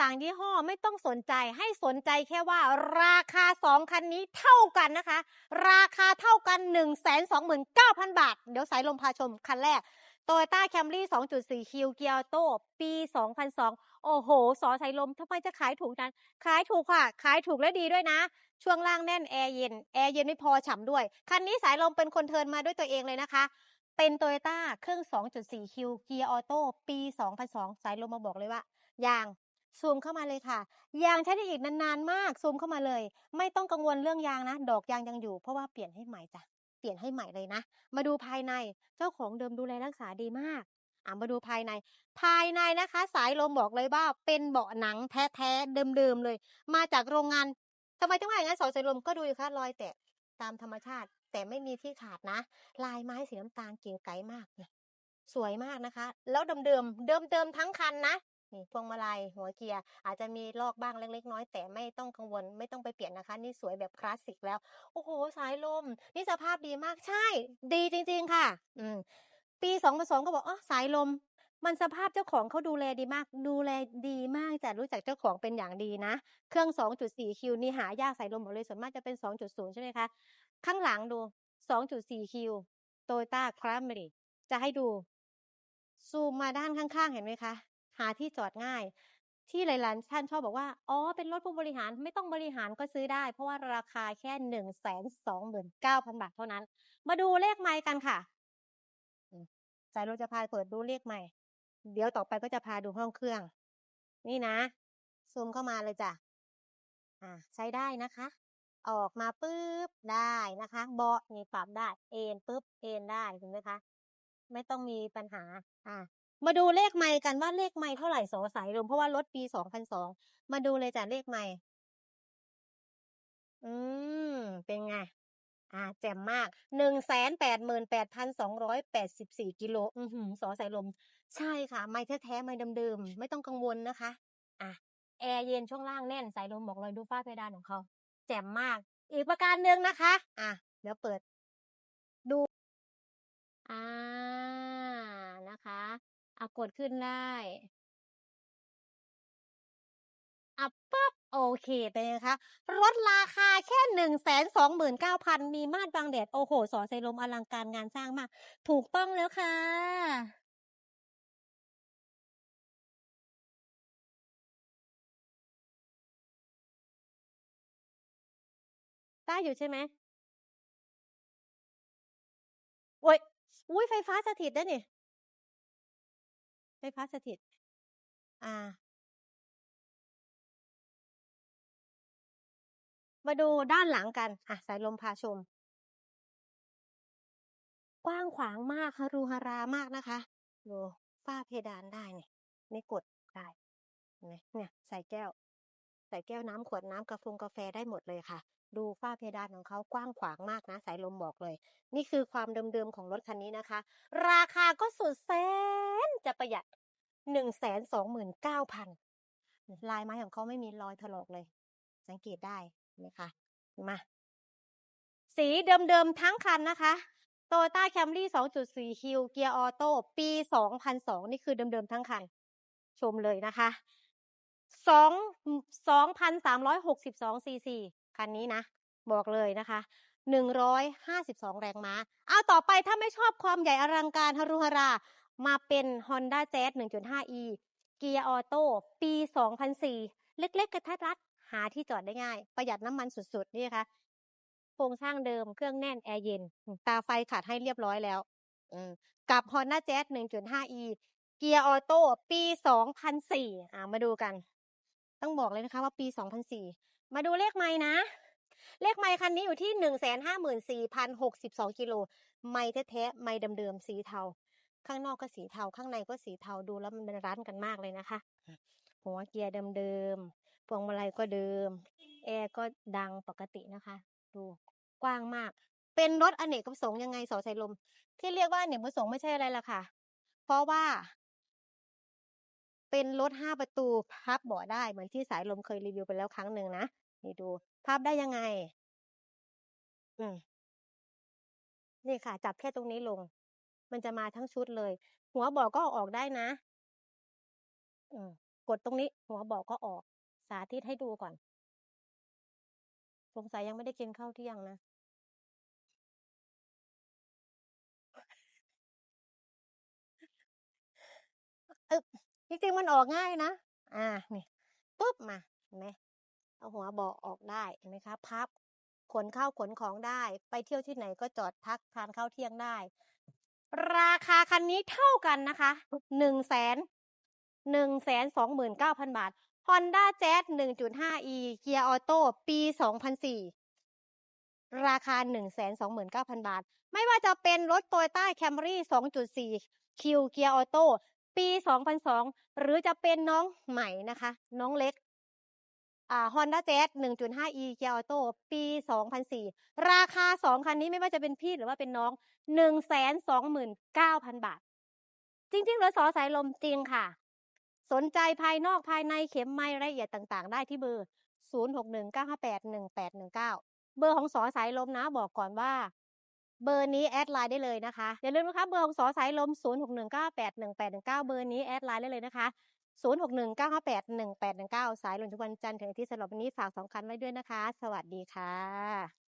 ต่างยี่ห้อไม่ต้องสนใจให้สนใจแค่ว่าราคาสองคันนี้เท่ากันนะคะ ราคาเท่ากัน 1 2 9 0 0 0 บาท เดี๋ยวสายลมพาชมคันแรก Toyota Camry 2.4 Q เกียร์โต้ปี 2002 โอ้โห สอสายลมทำไมจะขายถูกนั้น ขายถูกค่ะ ขายถูกและดีด้วยนะ ช่วงล่างแน่นแอร์เย็น แอร์เย็นไม่พอฉ่ำด้วย คันนี้สายลมเป็นคนเทินมาด้วยตัวเองเลยนะคะเป็นโตโยต้าเครื่อง 2.4 คิวเกียร์ออโต้ปี 2002 สายลมมาบอกเลยว่า ยาง ซูมเข้ามาเลยค่ะ ยางใช้ได้อีกนานๆมาก ซูมเข้ามาเลย ไม่ต้องกังวลเรื่องยางนะ ดอกยางยังอยู่ เพราะว่าเปลี่ยนให้ใหม่จ้ะ เปลี่ยนให้ใหม่เลยนะ มาดูภายใน เจ้าของเดิมดูแลรักษาดีมากอะมาดูภายใน ภายในนะคะ สายลมบอกเลยว่า เป็นเบาะหนังแท้ๆเดิมๆเลย มาจากโรงงานทำไมต้องว่าอย่างนั้นสายลมก็ดูอยู่ค่ะรอยแตกตามธรรมชาติ แต่ไม่มีที่ขาดนะ ลายไม้สีน้ำตาลเก๋ไก๋มากเนี่ยสวยมากนะคะ แล้วเดิมๆเดิมๆทั้งคันนะ นี่พวงมาลัยหัวเกียร์อาจจะมีลอกบ้างเล็ก ๆ น้อยแต่ไม่ต้องกังวลไม่ต้องไปเปลี่ยนนะคะ นี่สวยแบบคลาสสิกแล้ว โอ้โห สายลม นี่สภาพดีมากใช่ ดีจริง ๆ ค่ะ อืมปีสองพันสองก็บอกอ๋อสายลม มันสภาพเจ้าของเขาดูแลดีมาก ดูแลดีมากแต่รู้จักเจ้าของเป็นอย่างดีนะ เครื่อง 2.4 คิวนี่หายากสายลมหมดเลยส่วนมากจะเป็น 2.0 ใช่ไหมคะ ข้างหลังดู 2.4 คิวโตโยต้าครามรีจะให้ดูซูมมาด้านข้างๆ เห็นไหมคะ หาที่จอดง่าย ที่หลายๆท่านชอบบอกว่า อ๋อ เป็นรถผู้บริหารไม่ต้องบริหารก็ซื้อได้ เพราะว่าราคาแค่หนึ่งแสนสองหมื่นเก้าพันบาทเท่านั้น มาดูเลขไมค์กันค่ะอืมสายรถจะพาเปิดดูเลขใหม่ เดี๋ยวต่อไปก็จะพาดูห้องเครื่อง นี่นะ ซูมเข้ามาเลยจ้ะ อ่า ใช้ได้นะคะ ออกมาปุ๊บได้นะคะ เบาะนี่ปรับได้ เอ็นปุ๊บ เอ็นได้เห็นไหมคะ ไม่ต้องมีปัญหา อ่า มาดูเลขไมค์กันว่าเลขไมค์เท่าไหร่สอสายลมเพราะว่ารถปี2002มาดูเลยจ้ะเลขไมค์อืม เป็นไง อ่า แจ่มมาก188,284กิโล อื้อฮือสอสายลม ใช่ค่ะ ไมค์แท้ๆไมค์เดิมๆ ไม่ต้องกังวลนะคะ อะ แอร์เย็นช่วงล่างแน่น สายลมบอกเลยดูฝ้าเพดานของเขา แจ่มมาก อีกประการหนึ่งนะคะ อะ เดี๋ยวเปิด ดู อ่า นะคะ อะกดขึ้นได้อะปั๊บโอเคเป็นไงคะรถราคาแค่129,000มีม่านมีมาดบังแดด โอ้โฮสอสายลมอลังการงานสร้างมาก ถูกต้องแล้วค่ะได้อยู่ใช่ไหม?โอ๊ยอุ๊ยไฟฟ้าสถิตด้วยนี่ ไฟฟ้าสถิตอามาดูด้านหลังกัน อะ สายลมพาชม กว้างขวางมากฮารูฮารามากนะคะดูฝ้าเพดานได้นี่นี่กดได้เนี่ย ใส่แก้ว ใส่แก้วน้ำขวดน้ำกาฟงกาแฟได้หมดเลยค่ะ ดูฝ้าเพดานของเขากว้างขวางมากนะ สายลมบอกเลย นี่คือความเดิมๆของรถคันนี้นะคะ ราคาก็สุดแสนจะประหยัด129,000ลายไม้ของเขาไม่มีรอยถลอกเลย สังเกตได้นไหมคะมา สีเดิมๆทั้งคันนะคะ Toyota Camry 2.4คิวเกียร์ออโต้ปี 2002 นี่คือเดิมๆทั้งคัน ชมเลยนะคะสองอืม2,362ซีซี คันนี้นะ บอกเลยนะคะ 152 แรงม้า เอาต่อไปถ้าไม่ชอบความใหญ่อลังการฮารูฮารา มาเป็น Honda Jazz 1.5e เกียร์ออโต้ปี 2004 เล็กๆ กระทัดรัด หาที่จอดได้ง่าย ประหยัดน้ำมันสุดๆ นี่นะคะโครงสร้างเดิมเครื่องแน่น แอร์เย็น ตาไฟขัดให้เรียบร้อยแล้วอืมกับ Honda Jazz 1.5e เกียร์ออโต้ปี 2004 อ่ามาดูกัน ต้องบอกเลยนะคะว่าปี 2004 มาดูเลขไมค์นะ เลขไมค์คันนี้อยู่ที่154,062กิโล ไมค์แท้ๆไมค์เดิมๆสีเทา ข้างนอกก็สีเทา ข้างในก็สีเทาดูแล้วมันรั้นกันมากเลยนะคะ หัวเกียร์เดิมๆพวงมาลัยก็เดิม แอร์ก็ดังปกตินะคะ ดูกว้างมาก เป็นรถอเนกประสงค์ยังไงสอสายลม ที่เรียกว่าอเนกประสงค์ไม่ใช่อะไรหรอกค่ะ เพราะว่า เป็นรถ5ประตูพับเบาะได้เหมือนที่สายลมเคยรีวิวไปแล้วครั้งหนึ่งนะนี่ดูพับได้ยังไง อืมนี่ค่ะ จับแค่ตรงนี้ลง มันจะมาทั้งชุดเลย หัวเบาะก็ออกได้นะอืมกดตรงนี้ หัวเบอกก็ออก สาธิตให้ดูก่อนสงสัยยังไม่ได้กินข้าวเที่ยงนะอึบ จริงๆมันออกง่ายนะ อ่า นี่ปุ๊บมาเห็นไหมเอาหัวเบาะออกได้เห็นไหมคะพับ ขนข้าวขนของได้ ไปเที่ยวที่ไหนก็จอดพักทานข้าวเที่ยงได้ ราคาคันนี้เท่ากันนะคะหนึ่งแสนหนึ่งแสนสองหมื่นเก้าพันบาท Honda Jazz 1.5e เกียร์ออโต้ปี 2004 ราคา 129,000 บาท ไม่ว่าจะเป็นรถ Toyota Camry 2.4 Q เกียร์ออโต้ ปี 2002 หรือจะเป็นน้องใหม่นะคะ น้องเล็กอ่า Honda Jazz 1.5e เกียร์ออโต้ปี 2004 ราคา 2 คันนี้ไม่ว่าจะเป็นพี่หรือว่าเป็นน้อง 129,000 บาท จริงๆเหรือสอสายลมจริงค่ะ สนใจภายนอกภายในเข็มไม้รายละเอียดต่างๆ ได้ที่เบอร์ 0619581819 เบอร์ของสอสายลมนะบอกก่อนว่า เบอร์นี้แอดไลน์ได้เลยนะคะ อย่าลืมนะคะเบอร์ของสอสายลม 061981819 เบอร์นี้แอดไลน์ได้เลยนะคะ 0619581819 สายลมทุกวันจันทร์ถึงอาทิตย์สำหรับวันนี้ฝากสองคันไว้ด้วยนะคะ สวัสดีค่ะ